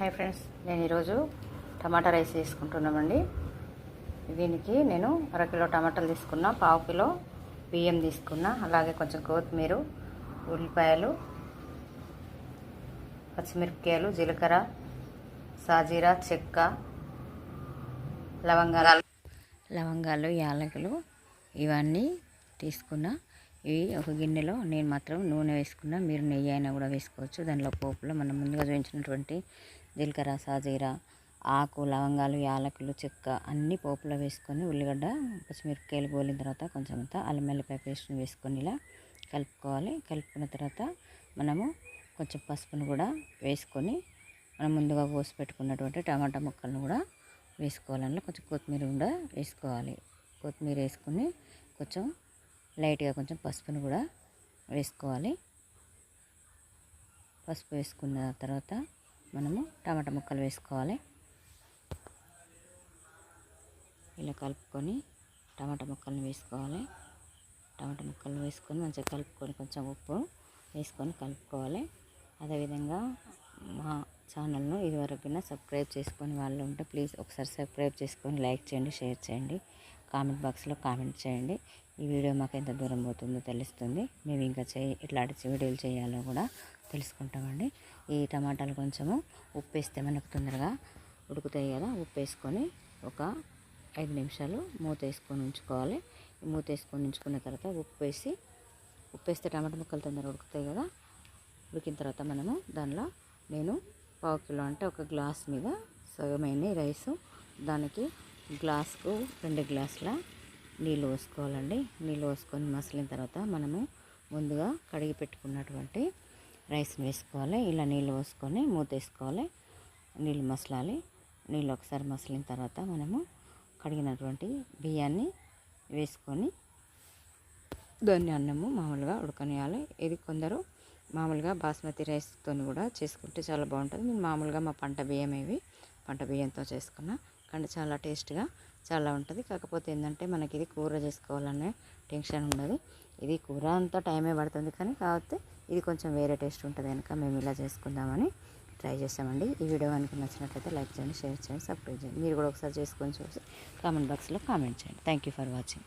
Hi friends నేను ఈరోజు టమాటా rice తీసుకుంటున్నామండి. దీనికి నేను అరకిలో టమాటాలు తీసుకున్నా పావు కిలో బియ్యం తీసుకున్నా అలాగే కొంచెం కొత్తిమీర ఉల్లిపాయలు పచ్చిమిరపకాయలు జీలకర్ర సాజీరా చెక్క లవంగాలు. లవంగాలు యాలకులు ఇవన్నీ తీసుకున్నా. ఇవి ఒక గిన్నెలో నేను మాత్రం నూనె వేసుకున్నా. మీరు నెయ్యి అయినా కూడా వేసుకోవచ్చు. దానిలో పోపులో మనం ముందుగా చూపించినటువంటి జీలకర్ర సాజీరా ఆకు లవంగాలు యాలకులు చెక్క అన్ని పోపులో వేసుకొని ఉల్లిగడ్డ పచ్చిమిరపకాయలు గోలిన తర్వాత కొంచెం అంతా అల్లం వెల్లిపాయ పేస్ట్ని వేసుకొని ఇలా కలుపుకోవాలి. కలుపుకున్న తర్వాత మనము కొంచెం పసుపును కూడా వేసుకొని మనం ముందుగా కోసి పెట్టుకున్నటువంటి టమాటా ముక్కలను కూడా వేసుకోవాలి అందులో కొంచెం కొత్తిమీర కూడా వేసుకోవాలి. కొత్తిమీర వేసుకొని కొంచెం లైట్గా కొంచెం పసుపును కూడా వేసుకోవాలి. పసుపు వేసుకున్న తర్వాత మనము టమాటా ముక్కలు వేసుకోవాలి. ఇలా కలుపుకొని టమాటా ముక్కలను వేసుకోవాలి. టమాటా ముక్కలను వేసుకొని మంచిగా కలుపుకొని కొంచెం ఉప్పు వేసుకొని కలుపుకోవాలి. అదేవిధంగా మా ఛానల్ను ఇదివరకున సబ్స్క్రైబ్ చేసుకొని వాళ్ళు ఉంటే ప్లీజ్ ఒకసారి సబ్స్క్రైబ్ చేసుకొని లైక్ చేయండి షేర్ చేయండి. కామెంట్ బాక్స్లో కామెంట్ చేయండి. ఈ వీడియో మాకు ఎంత దూరం పోతుందో తెలుస్తుంది. మేము ఇంకా చేయి ఇట్లాంటి వీడియోలు చేయాలో కూడా తెలుసుకుంటామండి. ఈ టమాటాలు కొంచెము ఉప్పు వేస్తే మనకు తొందరగా ఉడుకుతాయి కదా ఉప్పు వేసుకొని ఒక ఐదు నిమిషాలు మూత వేసుకొని ఉంచుకోవాలి. మూత వేసుకొని ఉంచుకున్న తర్వాత ఉప్పు వేసి ఉప్పు వేస్తే టమాటా ముక్కలు తొందరగా ఉడుకుతాయి కదా ఉడికిన తర్వాత మనము దానిలో నేను పావు కిలో అంటే ఒక గ్లాస్ మీద సగమైన రైసు దానికి గ్లాస్కు రెండు గ్లాసుల నీళ్ళు పోసుకోవాలండి. నీళ్ళు పోసుకొని మసిలిన తర్వాత మనము ముందుగా కడిగి పెట్టుకున్నటువంటి రైస్ని వేసుకోవాలి ఇలా నీళ్ళు పోసుకొని మూత వేసుకోవాలి నీళ్ళు మసలాలి. నీళ్ళు ఒకసారి మసలిన తర్వాత మనము కడిగినటువంటి బియ్యాన్ని వేసుకొని దాన్ని అన్నము మామూలుగా ఉడకనియాలి. ఇది కొందరు మామూలుగా బాస్మతి రైస్తో కూడా చేసుకుంటే చాలా బాగుంటుంది. నేను మామూలుగా మా పంట బియ్యం ఇవి. పంట బియ్యంతో చేసుకున్నా. కానీ చాలా టేస్ట్గా చాలా ఉంటుంది. కాకపోతే ఏంటంటే మనకి ఇది కూర చేసుకోవాలనే టెన్షన్ ఉండదు. ఇది కూర అంతా టైమే పడుతుంది కానీ కాకపోతే ఇది కొంచెం వేరే టేస్ట్ ఉంటుంది కనుక మేము ఇలా చేసుకుందామని ట్రై చేసామండి ఈ వీడియో కనుక నచ్చినట్లయితే లైక్ చేయండి షేర్ చేయండి సబ్స్క్రైబ్ చేయండి. మీరు కూడా ఒకసారి చేసుకొని చూసి కామెంట్ బాక్స్లో కామెంట్ చేయండి. Thank you for watching